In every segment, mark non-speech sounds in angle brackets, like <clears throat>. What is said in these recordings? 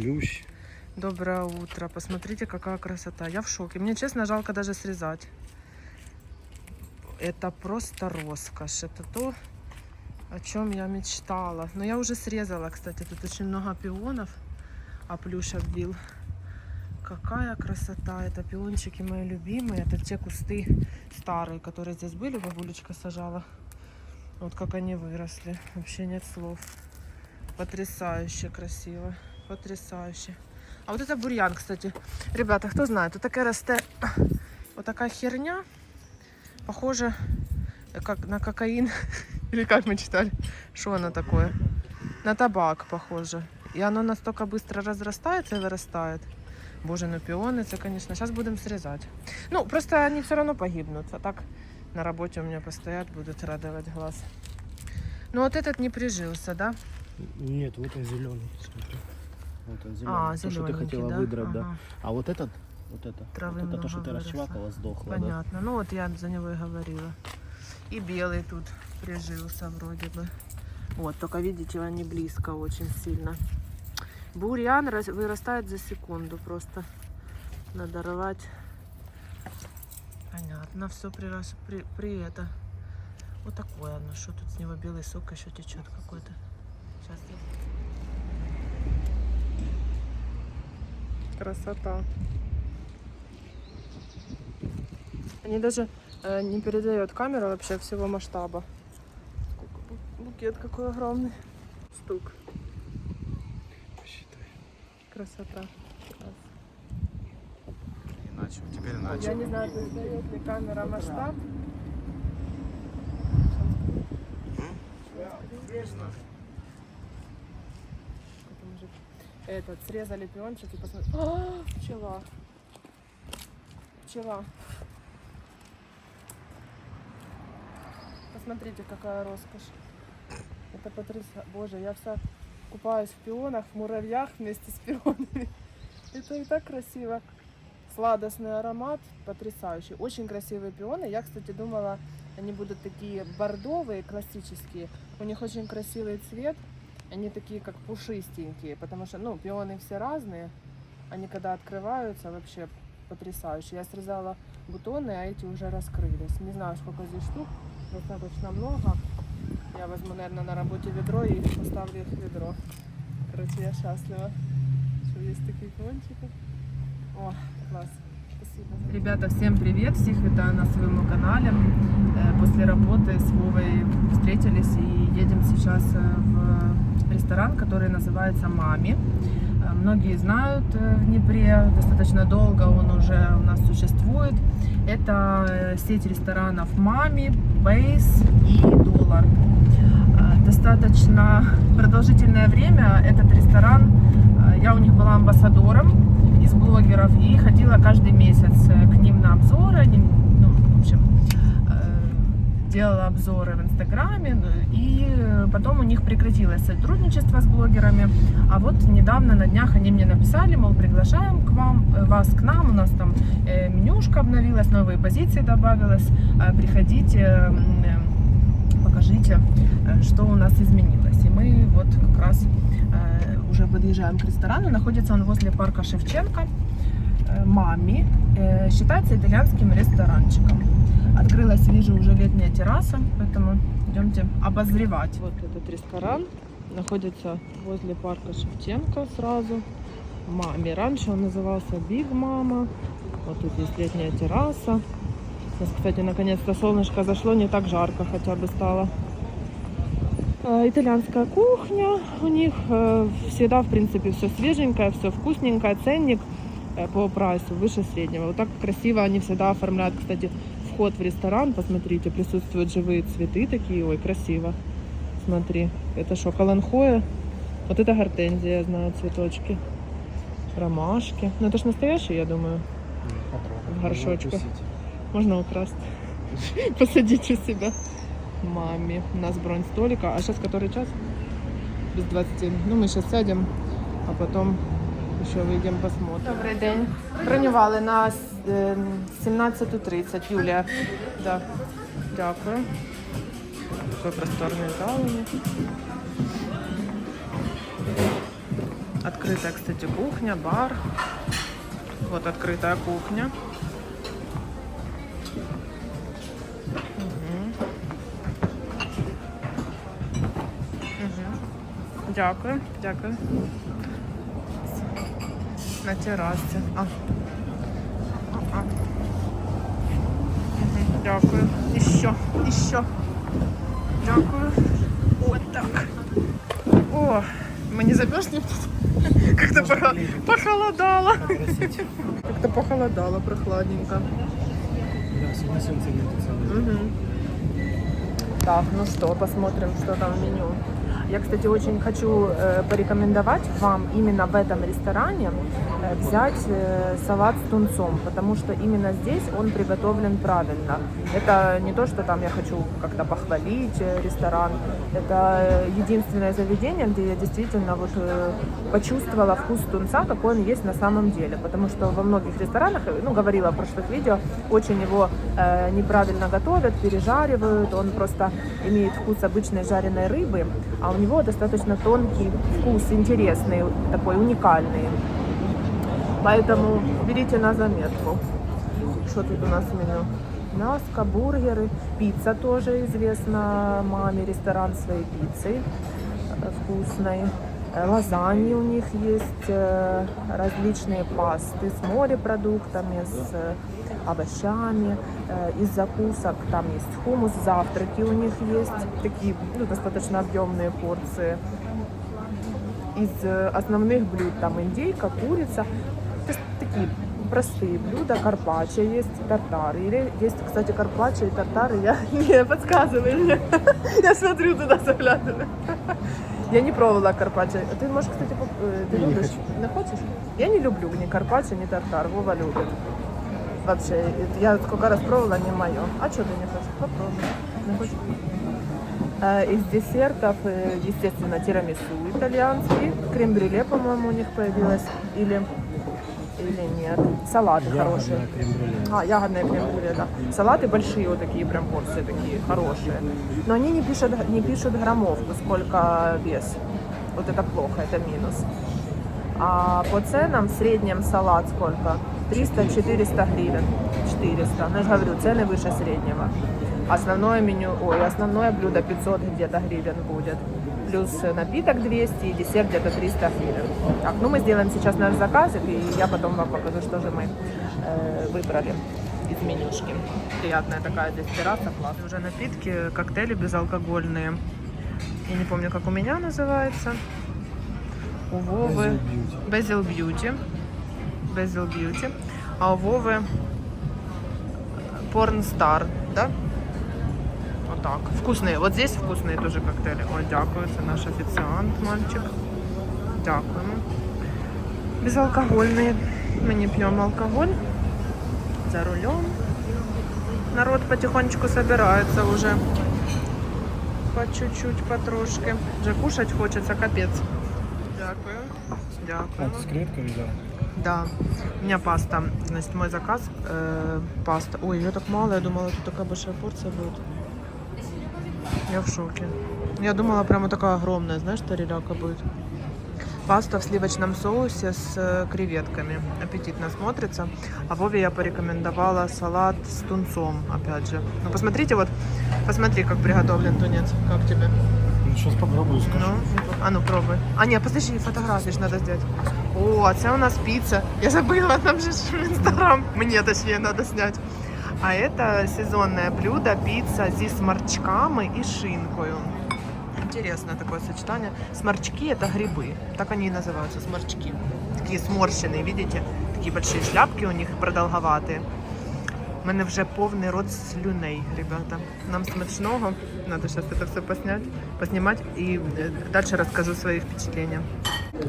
Плющ. Доброе утро. Посмотрите, какая красота. Я в шоке. Мне, честно, жалко даже срезать. Это просто роскошь. Это то, о чем я мечтала. Но я уже срезала, кстати. Тут очень много пионов, а плющ обвил. Какая красота. Это пиончики мои любимые. Это те кусты старые, которые здесь были. Бабулечка сажала. Вот как они выросли. Вообще нет слов. Потрясающе красиво. Потрясающе. А вот это бурьян, кстати. Ребята, кто знает, тут таке росте <coughs> вот такая херня. Похоже как на кокаин. <laughs> Или как мы читали? Что оно такое? На табак похоже. И оно настолько быстро разрастается и вырастает. Боже, ну пионы, это, конечно, сейчас будем срезать. Ну, просто они все равно погибнут. А так на работе у меня постоят, будут радовать глаз. Ну, вот этот не прижился, да? Нет, вот он зеленый. Смотри. Вот он зеленый. А, то, что ты хотела да? выдрать, да. Ага. А вот этот, вот это, Травы вот это то, что ты расчвакала, сдохло, да? Понятно. Ну вот я за него и говорила. И белый тут прижился вроде бы. Вот, только видите, он не близко очень сильно. Бурьян рас- вырастает за секунду. Просто надо рвать. Понятно, все при, при, при это. Вот такое оно. Что тут с него белый сок еще течет какой-то. Сейчас Красота. Они даже э, не передает камера вообще всего масштаба. Букет какой огромный. Стук. Посчитай. Красота. Класс. Иначе, теперь Я иначе. не знаю, передает ли камера масштаб. Это Этот, срезали пиончик и посмотрите. А, пчела. Пчела. Посмотрите, какая роскошь. Это потрясающе. Боже, я вся купаюсь в пионах, в муравьях вместе с пионами. <laughs> Это и так красиво. Сладостный аромат, потрясающий. Очень красивые пионы. Я, кстати, думала, они будут такие бордовые, классические. У них очень красивый цвет. Они такие, как пушистенькие, потому что, ну, пионы все разные. Они, когда открываются, вообще потрясающие. Я срезала бутоны, а эти уже раскрылись. Не знаю, сколько здесь штук, достаточно много. Я возьму, наверное, на работе ведро и поставлю их в ведро. Короче, я счастлива, что есть такие пиончики. О, класс. Спасибо. Ребята, всем привет! Всех вітаю на своем канале. Э, После работы с Вовой встретились и едем сейчас э, в ресторан, который называется «Мами». Э, Многие знают э, в Днепре, достаточно долго он уже у нас существует. Это э, сеть ресторанов «Мами», «Бейс» и «Доллар». Достаточно продолжительное время этот ресторан, я у них была амбассадором из блогеров и ходила каждый месяц к ним на обзоры. Ну, в общем, делала обзоры в Инстаграме, ну, и э, потом у них прекратилось сотрудничество с блогерами. А вот недавно на днях они мне написали, мол, приглашаем к вам, э, вас к нам, у нас там э, менюшка обновилась, новые позиции добавилось, приходите, покажите, что у нас изменилось. И мы вот как раз уже подъезжаем к ресторану. Находится он возле парка Шевченко. Мами. Считается итальянским ресторанчиком. Открылась, вижу, уже летняя терраса, поэтому идемте обозревать. Вот этот ресторан находится возле парка Шевченко сразу. Мами. Раньше он назывался Биг Мама. Вот тут есть летняя терраса. Сейчас, кстати, наконец-то солнышко зашло, не так жарко хотя бы стало. Э, Итальянская кухня у них э, всегда, в принципе, все свеженькое, все вкусненькое, ценник э, по прайсу выше среднего. Вот так красиво они всегда оформляют, кстати, вход в ресторан, посмотрите, присутствуют живые цветы такие, ой, красиво. Смотри, это что, каланхоя? Вот это гортензия, я знаю, цветочки. Ромашки. Ну это ж настоящие, я думаю. В горшочках. Можно украсть. <laughs> Посадить у себя. Маме. У нас бронь столика. А сейчас который час? Без 20. Ну, ми сейчас сядем, а потом ще вийдемо посмотрим. Добрий день. Бронювали на е, 17.30, Юлія. Да. Дякую. Такий просторний зал у них. Открытая, кстати, кухня, бар. Вот открытая кухня. Мгм. Мгм. Дякую, дякую. На терасі. А. А-а. Мгм, Дякую. І що? І що? Дякую. Вот так. О, мы не замерзнем тут? Как-то похо- похолодало. Просить. Как-то похолодало, прохладненько. Да, сегодня солнце нет целый. Мгм. Так, ну что, посмотрим, что там в меню. Я, кстати, очень хочу э, порекомендовать вам именно в этом ресторане э, взять э, салат с тунцом, потому что именно здесь он приготовлен правильно. Это не то, что там я хочу как-то похвалить э, ресторан. Это э, единственное заведение, где я действительно вот э, почувствовала вкус тунца, какой он есть на самом деле. Потому что во многих ресторанах, э, ну, говорила в прошлых видео, очень его э, неправильно готовят, пережаривают. Он просто имеет вкус обычной жареной рыбы, а у него достаточно тонкий вкус, интересный, такой уникальный. Поэтому берите на заметку. Что тут у нас в меню? Мяско, бургеры, пицца тоже известна маме, ресторан своей пиццей э, вкусной. Э, Лазаньи у них есть, э, различные пасты с морепродуктами, с овощами. Из закусок там есть хумус, завтраки у них есть, такие ну, достаточно объемные порции. Из основных блюд там индейка, курица. Такие простые блюда, карпаччо есть, тартары. Или есть, кстати, карпаччо и тартары, я <laughs> не подсказывай мне. Я смотрю туда, заглядываю. Я не пробовала карпаччо. Ты можешь, кстати, поп- э, ты Не любишь? хочу. Не хочешь? Я не люблю ни карпаччо, ни тартар. Вова любит. Вообще, я сколько раз пробовала, не мое. А что ты не хочешь? Попробуй. Не хочешь? Э, Из десертов, э, естественно, тирамису итальянский, крем-брюле, по-моему, у них появилось, или, или нет. Салаты хорошие. Ягодное крем-брюле. А, ягодные крем-брюле, да. Салаты большие вот такие, прям порции такие, хорошие. Но они не пишут, не пишут граммовку, сколько вес. Вот это плохо, это минус. А по ценам в среднем салат сколько? 300-400 гривен. 400. Ну, я же говорю, цены выше среднего. Основное меню, ой, основное блюдо 500 где-то гривен будет. Плюс напиток 200 и десерт где-то 300 гривен. Так, ну мы сделаем сейчас наш заказик, и я потом вам покажу, что же мы э, выбрали из менюшки. Приятная такая здесь терраса, класс. Уже напитки, коктейли безалкогольные. Я не помню, как у меня называется. У Вовы. Basil Beauty. Basil Beauty. А у Вовы Star, да? Вот так. Вкусные. Вот здесь вкусные тоже коктейли. Ой, дякую. Це наш офіціант, мальчик. Дякуємо. Безалкогольные. Мы не пьем алкоголь. За рулем. Народ потихонечку собирается уже. По чуть-чуть, потрошки. Вже кушать хочется, капец. Дякую. А, Дякую. ты с креветками, да? Да. У меня паста. Значит, мой заказ э, паста. Ой, ее так мало, я думала, тут такая большая порция будет. Я в шоке. Я думала, прямо такая огромная, знаешь, тариляка будет. Паста в сливочном соусе с э, креветками. Аппетитно смотрится. А Вове я порекомендовала салат с тунцом, опять же. Ну, посмотрите, вот, посмотри, как приготовлен тунец. Как тебе? Ну, сейчас попробую, скажу. Ну, а ну пробуй. А, ні, подожди, фотографії ж надо сделать. О, а це у нас пицца. Я забыла, там же ж инстаграм. Мне точнее надо снять. А это сезонное блюдо, пицца зі сморчками и шинкою. Интересное такое сочетание. Сморчки это грибы. Так они и называются, сморчки. Такие сморщенные, видите? Такие большие шляпки у них продолговатые. У мене вже повний рот слюней, ребята. Нам смачного. Надо сейчас это все поснять, поснимать и дальше расскажу свои впечатления.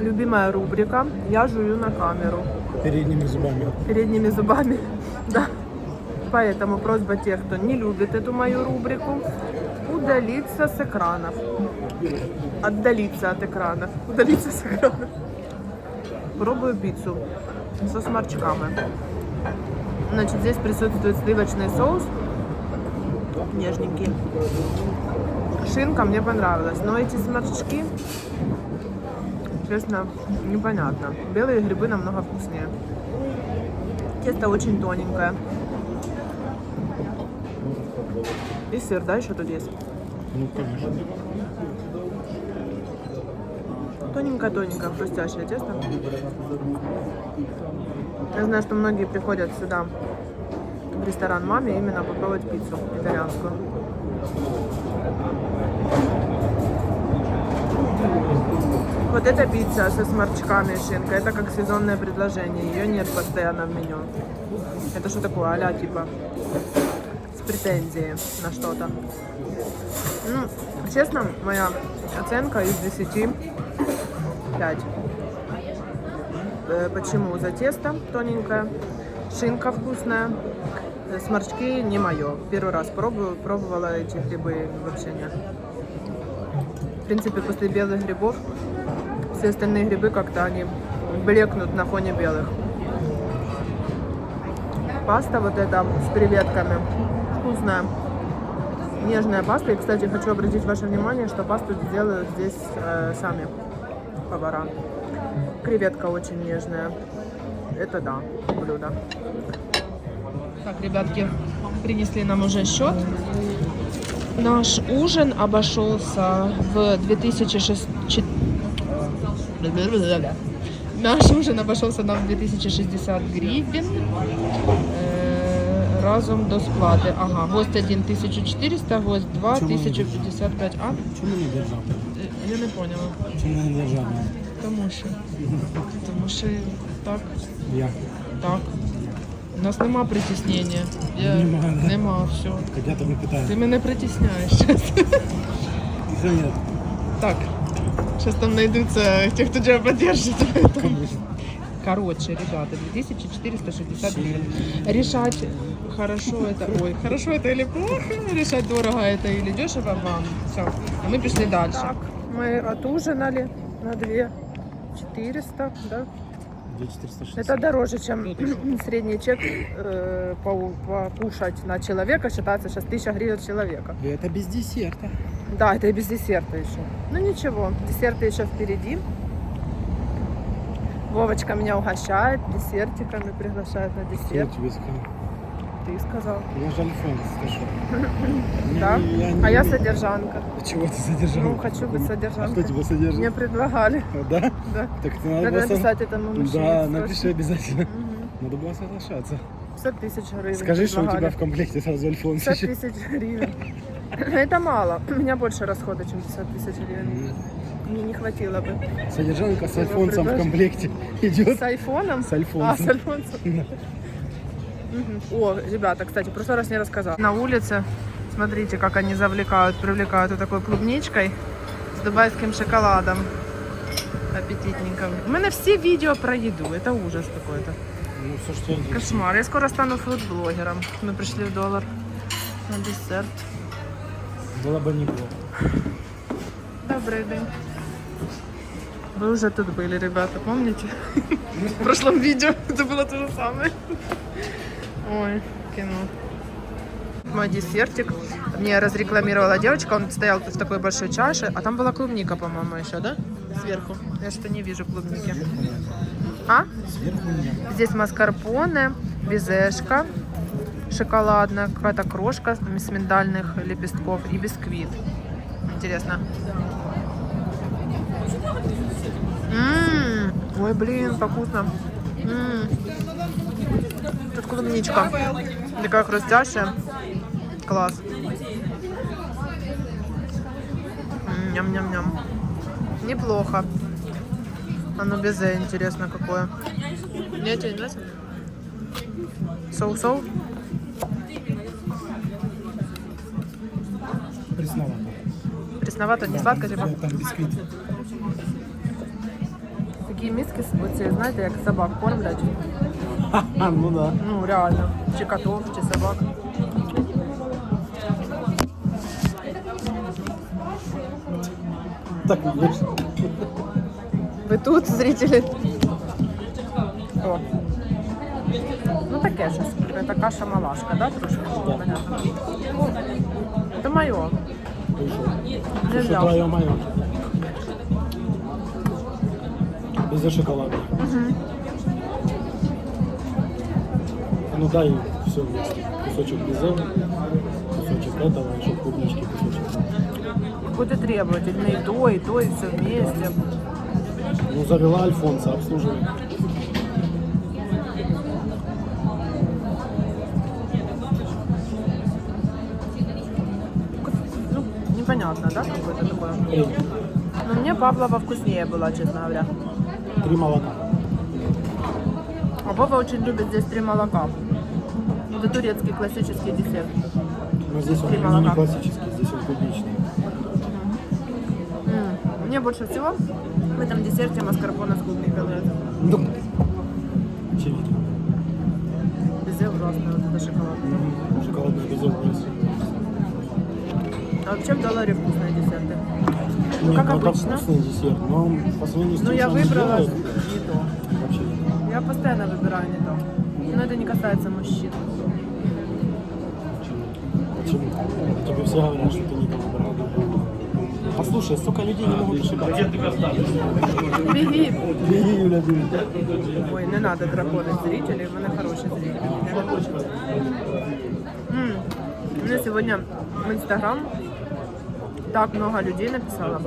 Любимая рубрика «Я жую на камеру» Передними зубами. передними зубами. <laughs> Да. Поэтому просьба тех, кто не любит эту мою рубрику, удалиться с экранов. Отдалиться от экранов. Удалиться с экранов. Пробую пиццу со сморчками. Значит, здесь присутствует сливочный соус. Нежненький. Шинка мне понравилась. Но эти сморчки Честно, непонятно. Белые грибы намного вкуснее. Тесто очень тоненькое. И сыр, да, еще тут есть? Ну, конечно. Тоненькое-тоненькое, хрустящее тесто. Я знаю, что многие приходят сюда, в ресторан маме, именно попробовать пиццу итальянскую. Вот эта пицца со сморчками и шинкой, это как сезонное предложение, ее нет постоянно в меню. Это что такое, а типа с претензией на что-то. Ну, честно, моя оценка из 10 5. Э, Почему? За тесто тоненькое, шинка вкусная, э, сморчки не мое. Первый раз пробую, пробовала эти грибы вообще нет. В принципе, после белых грибов все остальные грибы как-то они блекнут на фоне белых. Паста вот эта с креветками вкусная. Нежная паста. И, кстати, хочу обратить ваше внимание, что пасту делают здесь э, сами повара. Креветка очень нежная. Это да, блюдо. Так, ребятки, принесли нам уже счет. Наш ужин обошелся в 2006... <laughs> Наш ужин обошелся нам в 2060 гривен. Разом до сплати. Ага, гость 1 1400, гость 2 Чому? 1055. А? Чому не державний? Е, Я не поняла. Чому не державний? Тому що. Тому що так, Я. так. У нас нема притіснення. Я... Нема, да? Нема, все. Так я тебе питаю. Ти мене притісняєш. нет. Так. Сейчас там найдутся те, кто тебя поддержит. Короче, ребята, 2460 гривен. Решать, хорошо это, ой, хорошо это или плохо, решать, дорого это или дешево вам. Все, а мы пришли дальше. Так, мы отужинали на 2 400, да? 2460. Это дороже, чем <clears throat> средний чек э, по- покушать на человека. Считается сейчас 1000 гривен человека. И Это без десерта. Да, это и без десерта еще. Ну ничего, десерты еще впереди. Вовочка меня угощает десертиками, приглашает на десерт. тебе сказал? Ты сказал. <laughs> Я ты что? Да? А я содержанка. А Чего ты содержал? Ну, хочу быть А содержанкой. кто тебя содержит? Мне предлагали. А, Да? Да. Так ты надо Надо написать этому мужчине. Да, напиши обязательно. Надо было соглашаться. 50 тысяч гривен. Скажи, что у тебя в комплекте сразу Альфонс 50 еще. тысяч гривен. <laughs> Это мало. У меня больше расхода, чем 50 тысяч гривен. Мне не хватило бы. Содержанка с Альфонсом в комплекте идет. <laughs> С айфоном? С Альфонсом. А, с Альфонсом. О, ребята, кстати, в прошлый раз не рассказала. На улице, смотрите, как они завлекают, привлекают вот такой клубничкой с дубайским шоколадом. Аппетитненько. У меня все видео про еду, это ужас какой-то. Ну, все, что я Кошмар. Я скоро стану фуд-блогером. Мы пришли в доллар на десерт. Было бы неплохо. Добрый день. Вы уже тут были, ребята, помните? В прошлом видео это было то же самое. Ой, кино. Мой десертик. Мне разрекламировала девочка, он стоял в такой большой чаше, а там была клубника, по-моему, еще, да? Сверху. Я что не вижу клубники. А? Здесь маскарпоне, безешка шоколадная, какая-то крошка с миндальных лепестков и бисквит. Интересно. М, Ой, блин, как вкусно. М. Тут клубничка. Такая хрустящая. Класс. Ням-ням-ням. Неплохо. Оно безе интересно какое. Мне тебе не нравится? Соу-соу? Пресновато. Пресновато, не сладко, типа. Там бисквит. Такі миски, оці, знаєте, як собак кормлять. <laughs> А, ну да. Ну, реально. Чи котов, чи собак. Так и есть. Ви тут, зрители? О. Ну таке щось. Це каша малашка, да, трошки? Понятно. Це моє. Что? Взяв. твое мое? Безе шоколада. Ну дай все вместе. Кусочек безе, кусочек этого, еще клубнички кусочек. Какой ты требовательный, и то, и то, и все вместе. Ну завела Альфонса, обслуживает. Непонятно, да, какое-то такое. Но мне Павлова вкуснее была, честно говоря. три молока. А Вова очень любит здесь три молока. Это турецкий классический десерт. Но здесь он Три не молока. классический, здесь он клубничный. М, Мне больше всего в этом десерте маскарпоне с клубникой нравится. Ну, очевидно. Безе ужасно, вот это шоколад. Мгм. Шоколадный ужас. А вообще в долларе вкусные десерты. Нет, как ну, это обычно. вкусный десерт, но по сравнению с Ну тем, я что они выбрала делают, не то. вообще. Я постоянно выбираю не то. Но это не касается мужчин. Почему? Тебе все говорят, что ты не там выбирал. Послушай, столько людей не могут ошибаться. Беги! Беги, Юля, беги. Ой, не надо драконить зрителей, в мене хороші зрителі. Я не хочу. М, Мне сегодня в Инстаграм так много людей написало,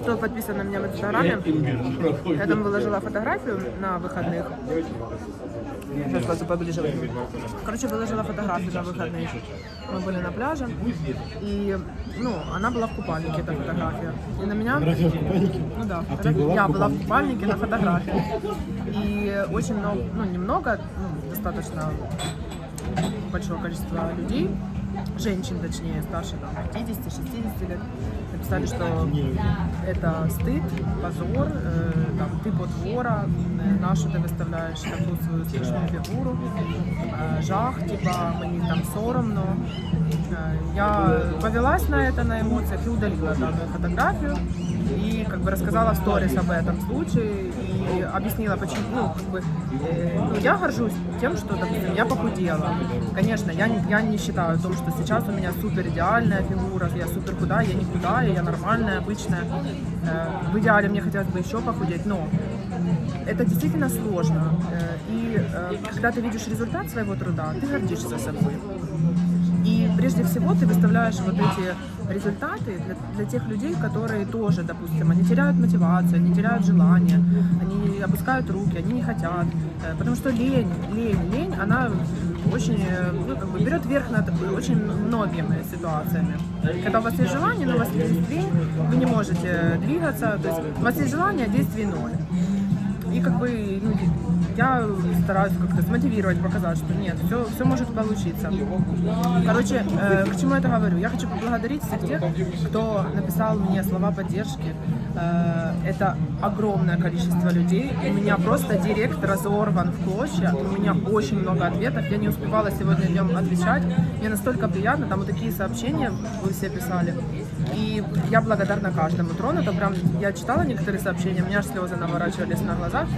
кто подписан на меня в Инстаграме. Я там выложила фотографию на выходных. Сейчас просто поближе. Короче, выложила фотографию на выходных. Мы были на пляже, и, ну, она была в купальнике, эта фотография. И на меня Фотография в купальнике? ну да, А фото- ты была в я была в купальнике? купальнике на фотографии. И очень много, ну немного, ну, достаточно большого количества людей, женщин точнее, старше там 50-60 лет, написали, что это стыд, позор, э, там, ты потвора, э, нашу ти виставляєш таку свою страшну фігуру, э, жах, типа, мені там соромно. Э, Я повелась на это, на эмоциях и удалила данную фотографию. И как бы рассказала в сторис об этом случае объяснила, почему, ну, как бы, э, ну, я горжусь тем, что, допустим, я похудела. Конечно, я, не- я не считаю о том, что сейчас у меня супер идеальная фигура, я супер худая, я не худая, я нормальная, обычная. Э, В идеале мне хотелось бы еще похудеть, но это действительно сложно. Э, И э, когда ты видишь результат своего труда, ты гордишься собой. И прежде всего ты выставляешь вот эти результаты для, для тех людей, которые тоже, допустим, они теряют мотивацию, они теряют желание, они опускают руки, они не хотят. Э, Потому что лень, лень, лень, она очень, ну, как бы берет верх над очень многими ситуациями. Когда у вас есть желание, но у вас есть лень, вы не можете двигаться, то есть у вас есть желание, а действий ноль. И как бы ну, я стараюсь как-то смотивировать, показать, что нет, все, все может получиться. Короче, э, к чему я это говорю? Я хочу поблагодарить всех тех, кто написал мне слова поддержки. Э, это огромное количество людей. У меня просто директ разорван в клочья. У меня очень много ответов. Я не успевала сегодня днем отвечать. Мне настолько приятно. Там вот такие сообщения вы все писали. И я благодарна каждому. Тронута прям, я читала некоторые сообщения, у меня аж слезы наворачивались на глазах.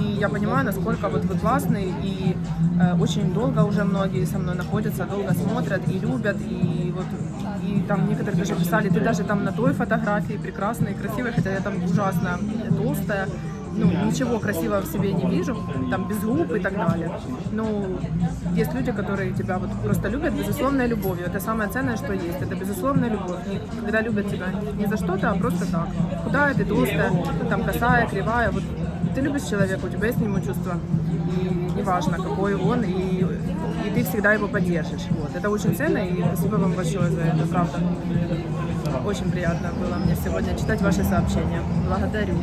И я понимаю, насколько вот вы классный, и э, очень долго уже многие со мной находятся, долго смотрят и любят, и вот и там некоторые даже писали, ты даже там на той фотографии прекрасная и красивая, хотя я там ужасно толстая, ну, ничего красивого в себе не вижу, там без губ и так далее. Ну, есть люди, которые тебя вот просто любят безусловной любовью. Это самое ценное, что есть. Это безусловная любовь. Не- Когда любят тебя не за что-то, а просто так. Худая ты, толстая, там косая, кривая. Вот ты любишь человека, у тебя есть к нему чувство. И неважно, какой он, и, и ты всегда его поддержишь. Вот. Это очень ценно, и спасибо вам большое за это, правда. Очень приятно было мне сегодня читать ваши сообщения. Благодарю.